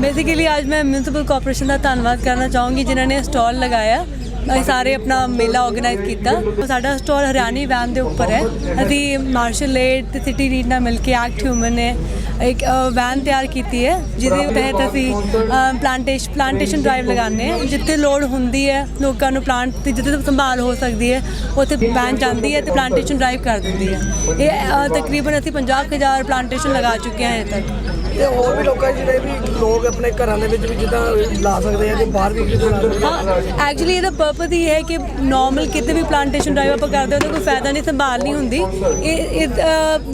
Basically ਅੱਜ ਮੈਂ municipal corporation ਦਾ ਧੰਨਵਾਦ ਕਰਨਾ ਚਾਹੂੰਗੀ ਜਿਨ੍ਹਾਂ ਨੇ ਸਟਾਲ ਲਗਾਇਆ ਅਸੀਂ ਸਾਰੇ ਆਪਣਾ ਮੇਲਾ ਆਰਗੇਨਾਈਜ਼ ਕੀਤਾ ਸਾਡਾ ਸਟਾਲ ਹਰਿਆਣੀ ਵੈਨ ਦੇ ਉੱਪਰ ਹੈ ਅਸੀਂ ਮਾਰਸ਼ਲ ਏਡ ਤੇ ਸਿਟੀ ਰੀਡ ਨਾਲ ਮਿਲ ਕੇ ਐਕਟ ਹਿਊਮਨ ਨੇ ਇੱਕ ਵੈਨ ਤਿਆਰ ਕੀਤੀ ਹੈ ਜਿਹਦੇ ਤਹਿਤ ਅਸੀਂ ਪਲਾਂਟੇਸ਼ ਪਲਾਂਟੇਸ਼ਨ ਡਰਾਈਵ ਲਗਾਉਂਦੇ ਹਾਂ ਜਿੱਥੇ ਲੋੜ ਹੁੰਦੀ ਹੈ ਲੋਕਾਂ ਨੂੰ ਪਲਾਂਟ ਦੀ ਜਿੱਥੇ ਸੰਭਾਲ ਹੋ ਸਕਦੀ ਹੈ ਉੱਥੇ ਵੈਨ ਜਾਂਦੀ ਹੈ ਤੇ ਪਲਾਂਟੇਸ਼ਨ ਡਰਾਈਵ ਕਰ ਦਿੰਦੀ ਹੈ ਇਹ ਤਕਰੀਬਨ ਅਸੀਂ 50000 ਪਲਾਂਟੇਸ਼ਨ ਲਗਾ ਚੁੱਕੇ ਹਾਂ ਹਜੇ ਤੱਕ ਤੇ ਹੋਰ ਵੀ ਲੋਕਾਂ ਜਿਹੜੇ ਵੀ ਲੋਕ ਆਪਣੇ ਘਰਾਂ ਦੇ ਵਿੱਚ ਵੀ ਜਿੱਦਾਂ ਲਾ ਸਕਦੇ ਆ ਤੇ ਬਾਹਰ ਵੀ ਕਿਤੇ ਲਾ ਸਕਦੇ ਆ। ਹਾਂ ਐਕਚੁਅਲੀ ਇਹਦਾ ਪਰਪਸ ਹੀ ਹੈ ਕਿ ਨਾਰਮਲ ਕਿਤੇ ਵੀ ਪਲਾਂਟੇਸ਼ਨ ਡਰਾਈਵ ਆਪਾਂ ਕਰਦੇ ਹਾਂ ਤਾਂ ਕੋਈ ਫਾਇਦਾ ਨਹੀਂ, ਸੰਭਾਲ ਨਹੀਂ ਹੁੰਦੀ। ਇਹ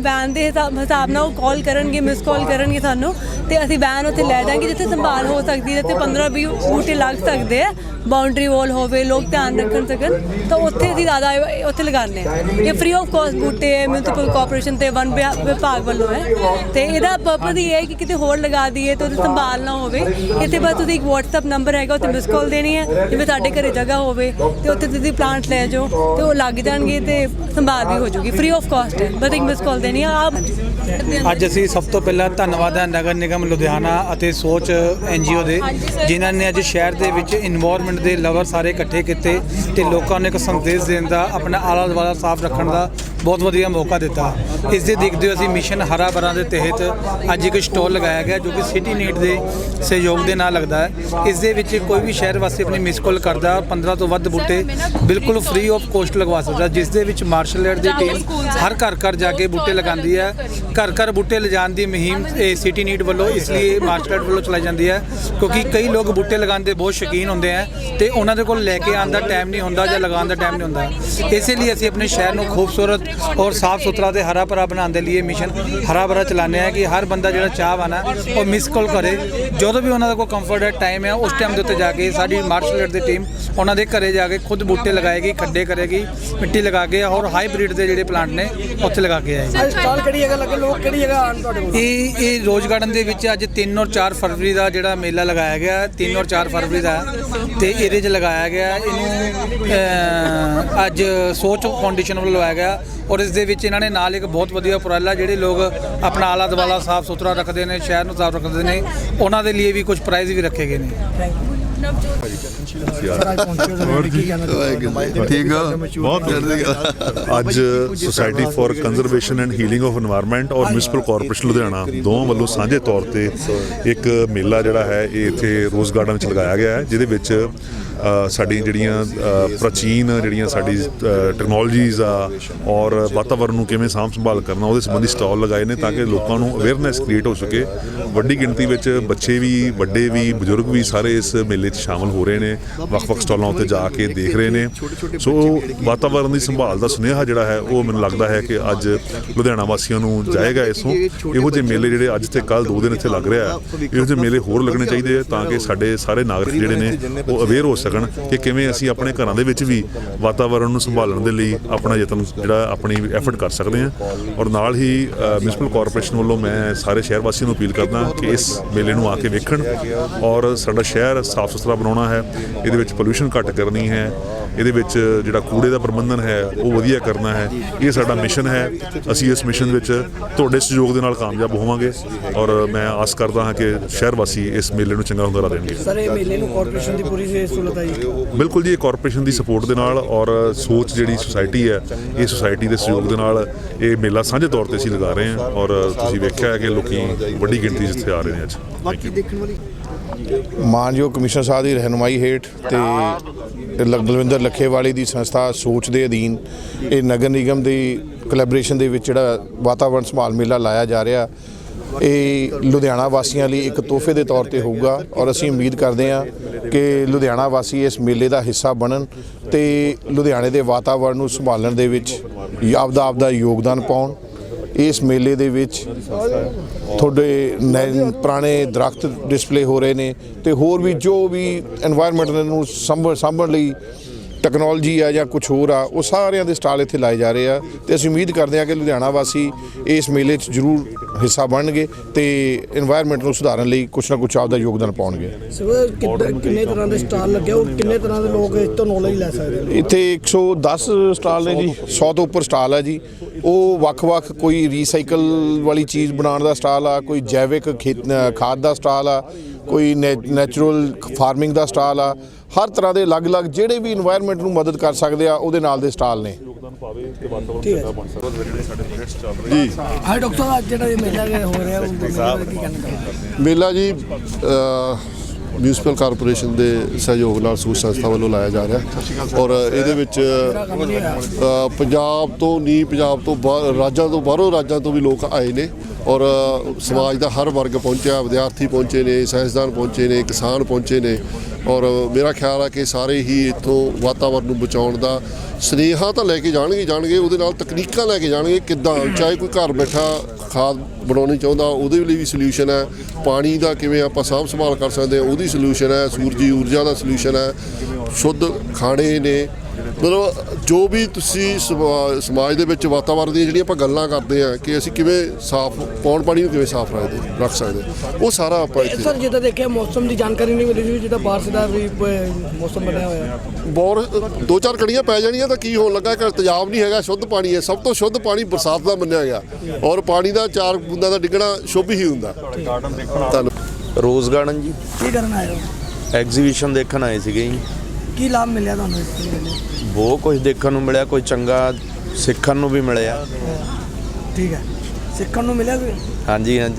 ਵੈਨ ਦੇ ਹਿਸਾਬ ਹਿਸਾਬ ਨਾਲ ਉਹ ਕਾਲ ਕਰਨਗੇ ਮਿਸ ਕਾਲ ਕਰਨਗੇ ਸਾਨੂੰ, ਤੇ ਅਸੀਂ ਵੈਨ ਉੱਥੇ ਲੈ ਜਾਾਂਗੇ ਜਿੱਥੇ ਸੰਭਾਲ ਹੋ ਸਕਦੀ ਹੈ ਤੇ 15 20 ਬੂਟੇ ਲੱਗ ਸਕਦੇ ਆ ਬਾਉਂਡਰੀ ਵਾਲ ਹੋਵੇ, ਲੋਕ ਧਿਆਨ ਰੱਖਣ ਸਕਣ, ਤਾਂ ਉੱਥੇ ਅਸੀਂ ਜ਼ਿਆਦਾ ਉੱਥੇ ਲਗਾਉਂਦੇ ਆ ਇਹ ਫ੍ਰੀ ਆਫ ਕਾਸਟ ਬੂਟੇ ਮਿਊਨਿਸਪਲ ਕਾਰਪੋਰੇਸ਼ਨ ਤੇ ਵਨ ਵਿਭਾਗ ਵੱਲੋਂ ਹੈ, ਤੇ ਇਹਦਾ ਪਰਪਸ ਹੀ ਹੈ ਕਿ ਕਿਤੇ ਹੋਰ ਲਗਾ ਦਈਏ ਤੇ ਉਹਦੀ ਸੰਭਾਲ ਨਾ ਹੋਵੇ। ਇੱਥੇ ਬਸ ਤੁਸੀਂ ਇੱਕ WhatsApp ਨੰਬਰ ਹੈਗਾ ਉੱਤੇ ਮਿਸ ਕਾਲ ਦੇਣੀ ਹੈ। ਜਿਵੇਂ ਸਾਡੇ ਘਰੇ ਜਗ੍ਹਾ ਹੋਵੇ ਤੇ ਉੱਥੇ ਤੁਸੀਂ ਪਲਾਂਟ ਲੈ ਜਾਓ ਤੇ ਉਹ ਲੱਗ ਜਾਣਗੇ ਤੇ ਸੰਭਾਲ ਵੀ ਹੋ ਜਾਊਗੀ। ਫ੍ਰੀ ਆਫ ਕਾਸਟ ਹੈ। ਬਸ ਇੱਕ ਮਿਸ ਕਾਲ ਦੇਣੀ ਹੈ। ਆਪ ਅੱਜ ਅਸੀਂ ਸਭ ਤੋਂ ਪਹਿਲਾਂ ਧੰਨਵਾਦ ਹੈ ਨਗਰ ਨਿਗਮ ਲੁਧਿਆਣਾ ਅਤੇ ਸੋਚ ਐਨਜੀਓ ਦੇ ਜਿਨ੍ਹਾਂ ਨੇ ਅੱਜ ਸ਼ਹਿਰ ਦੇ ਵਿੱਚ ਇਨਵਾਇਰਨਮੈਂਟ ਦੇ ਲਵਰ ਸਾਰੇ ਇਕੱਠੇ ਕੀਤੇ ਤੇ ਲੋਕਾਂ ਨੂੰ ਇੱਕ ਸੰਦੇਸ਼ ਦੇਣ ਦਾ ਆਪਣਾ ਆਲਾ ਦੁਆਲਾ ਸਾਫ਼ ਰੱਖਣ ਦਾ ਬਹੁਤ ਵਧੀਆ ਮੌਕਾ ਦਿੱਤਾ। ਇਸ ਦੇ ਦੇਖਦੇ ਹੋ ਅਸੀਂ ਮਿਸ਼ਨ ਹਰਾ ਭਰਾ ਦੇ ਤਹਿਤ ਅੱਜ ਇੱਕ ਸਟਾਲ ਲਗਾਇਆ ਗਿਆ ਜੋ ਕਿ ਸਿਟੀ ਨੀਟ ਦੇ ਸਹਿਯੋਗ ਦੇ ਨਾਲ ਲੱਗਦਾ ਹੈ। ਇਸ ਦੇ ਵਿੱਚ ਕੋਈ ਵੀ ਸ਼ਹਿਰ ਵਾਸੀ ਆਪਣੀ ਮਿਸ ਕਾਲ ਕਰਦਾ 15 ਤੋਂ ਵੱਧ ਬੂਟੇ ਬਿਲਕੁਲ ਫ੍ਰੀ ਆਫ ਕੋਸਟ ਲਗਵਾ ਸਕਦਾ, ਜਿਸ ਦੇ ਵਿੱਚ ਮਾਰਸ਼ਲ ਆਰਟ ਦੀ ਟੀਮ ਹਰ ਘਰ ਘਰ ਜਾ ਕੇ ਬੂਟੇ ਲਗਾਉਂਦੀ ਹੈ। ਘਰ ਘਰ ਬੂਟੇ ਲਿਜਾਣ ਦੀ ਮੁਹਿੰਮ ਇਹ ਸਿਟੀ ਨੀਟ ਵੱਲੋਂ ਇਸ ਲਈ ਮਾਰਸ਼ਲ ਆਰਟ ਵੱਲੋਂ ਚਲਾਈ ਜਾਂਦੀ ਹੈ, ਕਿਉਂਕਿ ਕਈ ਲੋਕ ਬੂਟੇ ਲਗਾਉਣ ਦੇ ਬਹੁਤ ਸ਼ੌਕੀਨ ਹੁੰਦੇ ਆ ਤੇ ਉਹਨਾਂ ਦੇ ਕੋਲ ਲੈ ਕੇ ਆਉਣ ਦਾ ਟਾਈਮ ਨਹੀਂ ਹੁੰਦਾ ਜਾਂ ਲਗਾਉਣ ਦਾ ਟਾਈਮ ਨਹੀਂ ਹੁੰਦਾ। ਇਸੇ ਲਈ ਅਸੀਂ ਆਪਣੇ ਸ਼ਹਿਰ ਨੂੰ ਖੂਬਸੂਰਤ ਔਰ ਸਾਫ਼ ਸੁਥਰਾ ਤੇ ਹਰਾ ਭਰਾ ਬਣਾਉਣ ਦੇ ਲਈ ਇਹ ਮਿਸ਼ਨ ਹਰਾ ਭਰਾ ਚਲਾਉਂਦੇ ਆ ਕਿ ਹਰ ਬੰਦਾ ਜਿਹੜਾ ਚਾਹਵਾਨ ਹੈ ਉਹ ਮਿਸ ਕਾਲ ਕਰੇ। ਜਦੋਂ ਵੀ ਉਹਨਾਂ ਦਾ ਕੋਈ ਕੰਫਰਟ ਹੈ ਟਾਈਮ ਹੈ ਉਸ ਟਾਈਮ ਦੇ ਉੱਤੇ ਜਾ ਕੇ ਸਾਡੀ ਮਾਰਸ਼ਲ ਆਰਟ ਦੀ ਟੀਮ ਉਹਨਾਂ ਦੇ ਘਰੇ ਜਾ ਕੇ ਖੁਦ ਬੂਟੇ ਲਗਾਏਗੀ ਖੱਡੇ ਕਰੇਗੀ ਮਿੱਟੀ ਲਗਾ ਕੇ ਔਰ ਹਾਈਬ੍ਰਿਡ ਦੇ ਜਿਹੜੇ ਪਲਾਂਟ ਨੇ ਉੱਥੇ ਲਗਾ ਕੇ ਆਏਗੀ। ਅੱਜ ਸਟਾਲ ਕਿਹੜੀ ਜਗ੍ਹਾ ਲੱਗੇ ਲੋਕ ਕਿਹੜੀ ਜਗ੍ਹਾ ਆਣ ਤੁਹਾਡੇ ਕੋਲ? ਇਹ ਇਹ ਰੋਜ਼ ਗਾਰਡਨ ਦੇ ਵਿੱਚ ਅੱਜ 3 ਔਰ 4 ਫਰਵਰੀ ਦਾ ਜਿਹੜਾ ਮੇਲਾ ਲਗਾਇਆ ਗਿਆ 3 ਔਰ 4 ਫਰਵਰੀ ਦਾ। ਤੇ ਇਹਦੇ 'ਚ ਲਗਾਇਆ ਗਿਆ ਇਹਨੂੰ ਅੱਜ ਸੋਚ ਫਾਊਂਡੇਸ਼ਨ ਵੱਲੋਂ ਲਗਾਇਆ ਗਿਆ। ਔਰ ਇਸ ਦੇ ਵਿੱਚ ਇਹਨਾਂ ਨੇ ਨਾਲ ਇੱਕ ਬਹੁਤ ਵਧੀਆ ਉਪਰਾਲਾ ਜਿਹੜੇ ਲੋਕ ਆਪਣਾ ਆਲਾ ਦਵਾਲਾ ਸਾਫ਼ ਸੁਥਰਾ ਰੱਖਦੇ ਨੇ, ਸ਼ਹਿਰ ਨੂੰ ਸਾਫ਼ ਰੱਖਦੇ ਨੇ, ਉਹਨਾਂ ਦੇ ਲਈ ਵੀ ਕੁਝ ਪ੍ਰਾਈਜ਼ ਵੀ ਰੱਖੇ ਗਏ ਨੇ। ਠੀਕ ਬਹੁਤ ਅੱਜ society for conservation and healing of environment ਔਰ ਮਿਊਨਿਸਪਲ ਕਾਰਪੋਰੇਸ਼ਨ ਲੁਧਿਆਣਾ ਦੋ ਵੱਲੋਂ ਸਾਂਝੇ ਤੌਰ ਤੇ ਇੱਕ ਮੇਲਾ ਜਿਹੜਾ ਹੈ, ਇਹ ਇੱਥੇ ਰੋਜ਼ ਗਾਰਡਨ ਵਿੱਚ ਲਗਾਇਆ ਗਿਆ ਹੈ, ਜਿਹਦੇ ਵਿੱਚ ਸਾਡੀ ਜਿਹੜੀਆਂ ਪ੍ਰਾਚੀਨ ਜਿਹੜੀਆਂ ਸਾਡੀ ਟੈਕਨੋਲੋਜੀਜ਼ ਆ ਔਰ ਵਾਤਾਵਰਣ ਨੂੰ ਕਿਵੇਂ ਸਾਂਭ ਸੰਭਾਲ ਕਰਨਾ, ਉਹਦੇ ਸੰਬੰਧੀ ਸਟਾਲ ਲਗਾਏ ਨੇ ਤਾਂ ਕਿ ਲੋਕਾਂ ਨੂੰ ਅਵੇਅਰਨੈਸ ਕ੍ਰੀਏਟ ਹੋ ਸਕੇ। ਵੱਡੀ ਗਿਣਤੀ ਵਿੱਚ ਬੱਚੇ ਵੀ, ਵੱਡੇ ਵੀ, ਬਜ਼ੁਰਗ ਵੀ ਸਾਰੇ ਇਸ ਮੇਲੇ 'ਚ ਸ਼ਾਮਲ ਹੋ ਰਹੇ ਨੇ, ਵੱਖ-ਵੱਖ ਸਟਾਲਾਂ ਉੱਤੇ ਜਾ ਕੇ ਦੇਖ ਰਹੇ ਨੇ। ਸੋ ਵਾਤਾਵਰਣ ਦੀ ਸੰਭਾਲ ਦਾ ਸੁਨੇਹਾ ਜਿਹੜਾ ਹੈ, ਉਹ ਮੈਨੂੰ ਲੱਗਦਾ ਹੈ ਕਿ ਅੱਜ ਲੁਧਿਆਣਾ ਵਾਸੀਆਂ ਨੂੰ ਜਾਏਗਾ ਇਸੋਂ। ਇਹੋ ਜਿਹੇ ਮੇਲੇ ਜਿਹੜੇ ਅੱਜ ਤੇ ਕੱਲ ਦੋ ਦਿਨ ਇੱਥੇ ਲੱਗ ਰਿਹਾ ਹੈ, ਇਹੋ ਜਿਹੇ ਮੇਲੇ ਹੋਰ ਲੱਗਣੇ ਚਾਹੀਦੇ ਆ ਤਾਂ ਕਿ ਸਾਡੇ ਸਾਰੇ ਨਾਗਰਿਕ ਜਿਹੜੇ ਨੇ, ਉਹ ਅਵੇਅਰ ਹੋ ਸਕਣ ਕਿ ਕਿਵੇਂ ਅਸੀਂ ਆਪਣੇ ਘਰਾਂ ਦੇ ਵਿੱਚ ਵੀ ਵਾਤਾਵਰਣ ਨੂੰ ਸੰਭਾਲਣ ਦੇ ਲਈ ਆਪਣਾ ਯਤਨ, ਜਿਹੜਾ ਆਪਣੀ ਐਫਰਟ ਕਰ ਸਕਦੇ ਹਾਂ। ਔਰ ਨਾਲ ਹੀ ਮਿਊਨਿਸਪਲ ਕਾਰਪੋਰੇਸ਼ਨ ਵੱਲੋਂ ਮੈਂ ਸਾਰੇ ਸ਼ਹਿਰ ਵਾਸੀਆਂ ਨੂੰ ਅਪੀਲ ਕਰਦਾ ਕਿ ਇਸ ਮੇਲੇ ਨੂੰ ਆ ਕੇ ਵੇਖਣ ਔਰ ਸਾਡਾ ਸ਼ਹਿਰ ਸਾਫ਼ ਸੁਥਰਾ ਬਣਾਉਣਾ ਹੈ। ਇਹਦੇ ਵਿੱਚ ਪੋਲੂਸ਼ਨ ਘੱਟ ਕਰਨੀ ਹੈ। ਇਹਦੇ ਵਿੱਚ ਜਿਹੜਾ ਕੂੜੇ ਦਾ ਪ੍ਰਬੰਧਨ ਹੈ, ਉਹ ਵਧੀਆ ਕਰਨਾ ਹੈ। ਇਹ ਸਾਡਾ ਮਿਸ਼ਨ ਹੈ। ਅਸੀਂ ਇਸ ਮਿਸ਼ਨ ਵਿੱਚ ਤੁਹਾਡੇ ਸਹਿਯੋਗ ਦੇ ਨਾਲ ਕਾਮਯਾਬ ਹੋਵਾਂਗੇ ਔਰ ਮੈਂ ਆਸ ਕਰਦਾ ਹਾਂ ਕਿ ਸ਼ਹਿਰ ਵਾਸੀ ਇਸ ਮੇਲੇ ਨੂੰ ਚੰਗਾ ਹੁੰਗਾਰਾ ਦੇਣਗੇ। ਸਰ, ਇਹ ਮੇਲੇ ਨੂੰ ਕਾਰਪੋਰੇਸ਼ਨ ਦੀ ਪੂਰੀ ਸਹੂਲਤ ਆਈ ਬਿਲਕੁਲ ਜੀ ਇਹ ਕਾਰਪੋਰੇਸ਼ਨ ਦੀ ਸਪੋਰਟ ਦੇ ਨਾਲ ਔਰ ਸੋਚ ਜਿਹੜੀ ਸੁਸਾਇਟੀ ਹੈ ਇਹ ਸੁਸਾਇਟੀ ਦੇ ਸਹਿਯੋਗ ਦੇ ਨਾਲ ਇਹ ਮੇਲਾ ਸਾਂਝੇ ਤੌਰ ਤੇ ਅਸੀਂ ਲਗਾ ਰਹੇ ਹਾਂ ਔਰ ਤੁਸੀਂ ਵੇਖਿਆ ਹੈ ਕਿ ਲੋਕੀ ਵੱਡੀ ਗਿਣਤੀ 'ਚ ਇੱਥੇ ਆ ਰਹੇ ਨੇ ਅੱਜ। ਬਾਕੀ ਦੇਖਣ ਵਾਲੀ ਮਾਨਯੋਗ ਕਮਿਸ਼ਨਰ ਸਾਹਿਬ ਦੀ ਰਹਿਨੁਮਾਈ ਹੇਠ ਤੇ ਲ- ਬਲਵਿੰਦਰ ਲੱਖੇਵਾਲੀ ਦੀ ਸੰਸਥਾ ਸੋਚ ਦੇ ਅਧੀਨ ਇਹ ਨਗਰ ਨਿਗਮ ਦੀ ਕੋਲੈਬੋਰੇਸ਼ਨ ਦੇ ਵਿੱਚ ਜਿਹੜਾ ਵਾਤਾਵਰਣ ਸੰਭਾਲ ਮੇਲਾ ਲਾਇਆ ਜਾ ਰਿਹਾ ਇਹ ਲੁਧਿਆਣਾ ਵਾਸੀਆਂ ਲਈ ਇੱਕ ਤੋਹਫੇ ਦੇ ਤੌਰ ਤੇ ਹੋਊਗਾ ਔਰ ਅਸੀਂ ਉਮੀਦ ਕਰਦੇ ਹਾਂ ਕਿ ਲੁਧਿਆਣਾ ਵਾਸੀ ਇਸ ਮੇਲੇ ਦਾ ਹਿੱਸਾ ਬਣਨ ਤੇ ਲੁਧਿਆਣੇ ਦੇ ਵਾਤਾਵਰਣ ਨੂੰ ਸੰਭਾਲਣ ਦੇ ਵਿੱਚ ਆਪਦਾ ਆਪਦਾ ਯੋਗਦਾਨ ਪਾਉਣ। ਇਸ ਮੇਲੇ ਦੇ ਵਿੱਚ ਤੁਹਾਡੇ ਪੁਰਾਣੇ ਦਰਖਤ ਡਿਸਪਲੇ ਹੋ ਰਹੇ ਨੇ ਤੇ ਹੋਰ ਵੀ ਜੋ ਵੀ এনवायरमेंट ਨੂੰ ਸੰਭਾਲਣ ਲਈ ਟੈਕਨੋਲੋਜੀ ਆ ਜਾਂ ਕੁਝ ਹੋਰ ਆ ਉਹ ਸਾਰਿਆਂ ਦੇ ਸਟਾਲ ਇੱਥੇ ਲਾਏ ਜਾ ਰਹੇ ਆ ਤੇ ਅਸੀਂ ਉਮੀਦ ਕਰਦੇ ਆ ਕਿ ਲੁਧਿਆਣਾ ਵਾਸੀ ਇਸ ਮੇਲੇ 'ਚ ਜ਼ਰੂਰ ਹਿੱਸਾ ਬਣਨਗੇ ਤੇ এনवायरमेंट ਨੂੰ ਸੁਧਾਰਨ ਲਈ ਕੁਝ ਨਾ ਕੁਝ ਆਪਦਾ ਯੋਗਦਾਨ ਪਾਉਣਗੇ। ਸਰ ਕਿੰਨੇ ਤਰ੍ਹਾਂ ਦੇ ਸਟਾਲ ਲੱਗੇ ਔਰ ਕਿੰਨੇ ਤਰ੍ਹਾਂ ਦੇ ਲੋਕ ਇਸ ਤੋਂ ਨੌਲੇਜ ਲੈ ਸਕਦੇ ਇੱਥੇ 110 ਸਟਾਲ ਨੇ ਜੀ 100 ਤੋਂ ਉੱਪਰ ਸਟਾਲ ਆ ਜੀ। ਉਹ ਵੱਖ-ਵੱਖ ਕੋਈ ਰੀਸਾਈਕਲ ਵਾਲੀ ਚੀਜ਼ ਬਣਾਉਣ ਦਾ ਸਟਾਲ ਆ ਕੋਈ ਜੈਵਿਕ ਖੇਤ ਖਾਦ ਦਾ ਸਟਾਲ ਆ ਕੋਈ ਨੈਚੁਰਲ ਫਾਰਮਿੰਗ ਦਾ ਸਟਾਲ ਆ ਹਰ ਤਰ੍ਹਾਂ ਦੇ ਅਲੱਗ-ਅਲੱਗ ਜਿਹੜੇ ਵੀ এনवायरमेंट ਨੂੰ ਮਦਦ ਕਰ ਸਕਦੇ ਆ ਉਹਦੇ ਨਾਲ ਦੇ ਸਟਾਲ ਨੇ। ਮੇਲਾ ਜੀ ਮਿਊਨਿਸਪਲ ਕਾਰਪੋਰੇਸ਼ਨ ਦੇ ਸਹਿਯੋਗ ਨਾਲ ਸੂਚ ਸੰਸਥਾ ਵੱਲੋਂ ਲਾਇਆ ਜਾ ਰਿਹਾ ਔਰ ਇਹਦੇ ਵਿੱਚ ਪੰਜਾਬ ਤੋਂ ਨਹੀਂ ਪੰਜਾਬ ਤੋਂ ਬਾਹਰ, ਰਾਜਾਂ ਤੋਂ ਬਾਹਰੋਂ ਰਾਜਾਂ ਤੋਂ ਵੀ ਲੋਕ ਆਏ ਨੇ। ਔਰ ਸਮਾਜ ਦਾ ਹਰ ਵਰਗ ਪਹੁੰਚਿਆ, ਵਿਦਿਆਰਥੀ ਪਹੁੰਚੇ ਨੇ ਸਾਇੰਸਦਾਨ ਪਹੁੰਚੇ ਨੇ, ਕਿਸਾਨ ਪਹੁੰਚੇ ਨੇ। ਔਰ ਮੇਰਾ ਖਿਆਲ ਆ ਕਿ ਸਾਰੇ ਹੀ ਇੱਥੋਂ ਵਾਤਾਵਰਨ ਨੂੰ ਬਚਾਉਣ ਦਾ ਸਨੇਹਾ ਤਾਂ ਲੈ ਕੇ ਜਾਣਗੇ ਜਾਣਗੇ, ਉਹਦੇ ਨਾਲ ਤਕਨੀਕਾਂ ਲੈ ਕੇ ਜਾਣਗੇ ਕਿੱਦਾਂ, ਚਾਹੇ ਕੋਈ ਘਰ ਬੈਠਾ ਖਾਦ ਬਣਾਉਣੀ ਚਾਹੁੰਦਾ, ਉਹਦੇ ਲਈ ਵੀ ਸੋਲੂਸ਼ਨ ਹੈ। ਪਾਣੀ ਦਾ ਕਿਵੇਂ ਆਪਾਂ ਸਾਂਭ ਸੰਭਾਲ ਕਰ ਸਕਦੇ ਹਾਂ, ਉਹਦੀ ਸੋਲੂਸ਼ਨ ਹੈ। ਸੂਰਜੀ ਊਰਜਾ ਦਾ ਸੋਲੂਸ਼ਨ ਹੈ। ਸ਼ੁੱਧ ਖਾਣੇ ਨੇ। ਮਤਲਬ ਜੋ ਵੀ ਤੁਸੀਂ ਸਮਾ- ਸਮਾਜ ਦੇ ਵਿੱਚ ਵਾਤਾਵਰਣ ਦੀਆਂ ਜਿਹੜੀਆਂ ਆਪਾਂ ਗੱਲਾਂ ਕਰਦੇ ਆ ਕਿ ਅਸੀਂ ਕਿਵੇਂ ਸਾਫ਼ ਪੌਣ ਪਾਣੀ ਨੂੰ ਕਿਵੇਂ ਸਾਫ਼ ਰੱਖਦੇ ਰੱਖ ਸਕਦੇ ਉਹ ਸਾਰਾ ਆਪਾਂ ਇੱਥੇ ਸਰ ਜਿੱਦਾਂ ਦੇਖਿਆ ਮੌਸਮ ਦੀ ਜਾਣਕਾਰੀ ਨਹੀਂ ਮਿਲੀ ਜਿੱਦਾਂ ਬਾਰਿਸ਼ ਦਾ ਵੀ ਮੌਸਮ ਬਣਿਆ ਹੋਇਆ। ਬੌਰ ਦੋ ਚਾਰ ਕੜੀਆਂ ਪੈ ਜਾਣੀਆਂ ਤਾਂ ਕੀ ਹੋਣ ਲੱਗਾ ਕਿ ਤੇਜ਼ਾਬ ਨਹੀਂ ਹੈਗਾ ਸ਼ੁੱਧ ਪਾਣੀ ਹੈ ਸਭ ਤੋਂ ਸ਼ੁੱਧ ਪਾਣੀ ਬਰਸਾਤ ਦਾ ਮੰਨਿਆ ਗਿਆ। ਔਰ ਪਾਣੀ ਦਾ ਚਾਰ ਬੂੰਦਾਂ ਦਾ ਡਿੱਗਣਾ ਸ਼ੁਭ ਹੀ ਹੁੰਦਾ। ਰੋਜ਼ ਗਾਰਡਨ ਜੀ। ਕੀ ਕਰਨ ਆਏ ਹੋ? ਐਗਜ਼ੀਬਿਸ਼ਨ ਦੇਖਣ ਆਏ ਸੀਗੇ ਜੀ। ਕੀ ਲਾਭ ਮਿਲਿਆ ਤੁਹਾਨੂੰ ਇਸ ਮੇਲੇ ਬਹੁਤ ਕੁਝ ਦੇਖਣ ਨੂੰ ਮਿਲਿਆ ਕੋਈ ਚੰਗਾ ਸਿੱਖਣ ਨੂੰ ਵੀ ਮਿਲਿਆ। ਠੀਕ ਹੈ। ਸਿੱਖਣ ਨੂੰ ਮਿਲਿਆ ਕੋਈ? ਹਾਂਜੀ ਹਾਂਜੀ।